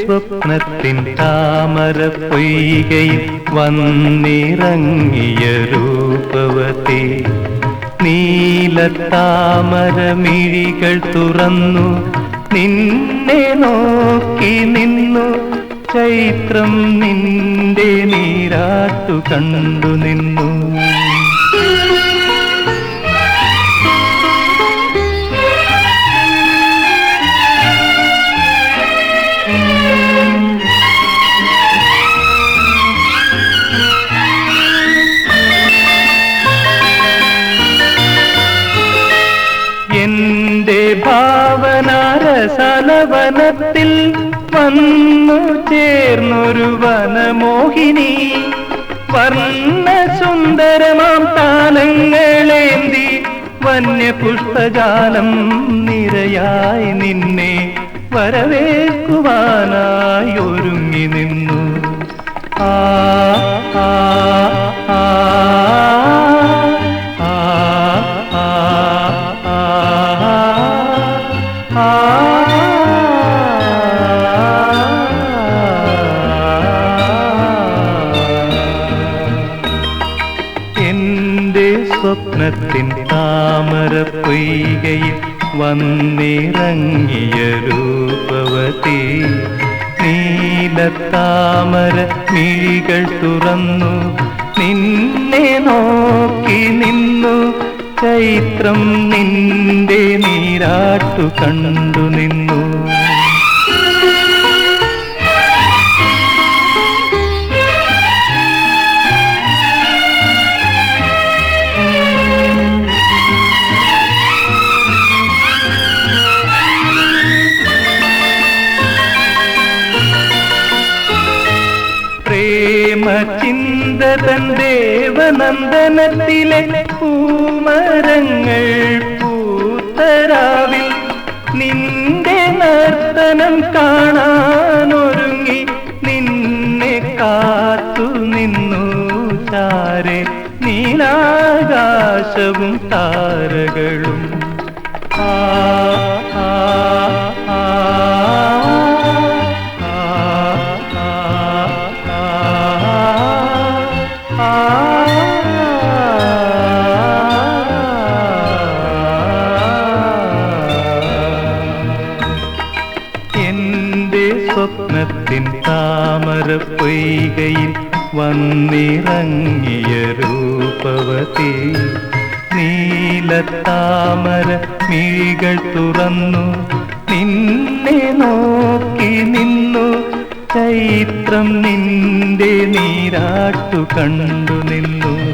സ്വപ്നത്തിൻ താമര പൊയ്കയിൽ വന്നിറങ്ങിയ നീല മിഴികൾ തുറന്നു നിന്നെ നോക്കി നിന്നു. ചൈത്രം നിന്റെ നീരാട്ടു കണ്ടു നിന്നു. എന്റെ ഭാവനാരസലവനത്തിൽ വന്നു ചേർന്നൊരു വനമോഹിനി. വർണ സുന്ദരമാം താലങ്ങളേന്തി വന്യപുഷ്പജാലം നിരയായി നിന്നെ. വരവേൽക്കുവാനായി ഒരുങ്ങി നിന്നു. ആ ആ ആ സ്വപ്നത്തിൻ താമര പൊയ്കയിൽ വന്നിറങ്ങിയ രൂപവതി നീലത്താമര മിഴികൾ തുറന്നു. നിന്നെ നോക്കി നിന്നു. ചൈത്രം നിന്റെ നീരാട്ടു കണ്ടു നിന്നു. പ്രേമ ചിന്തതൻ ദേവനന്ദനത്തിലെ പൂമരങ്ങൾ പൂത്തരാവിൽ നിന്റെ നർത്തനം കാണാനൊരുങ്ങി നിന്നെ കാത്തു നിന്നു ചാരെ നീലാകാശവും താരകളും. ആ എന്റെ സ്വപ്നത്തിൻ താമര പൊയ്കയിൽ വന്നിറങ്ങിയ രൂപവതി. താമര മിഴികൾ തുറന്നു. നിന്നെ നോക്കി നിന്നു. ചൈത്രം നിന്റെ നീരാട്ടു കണ്ടു നിന്നു.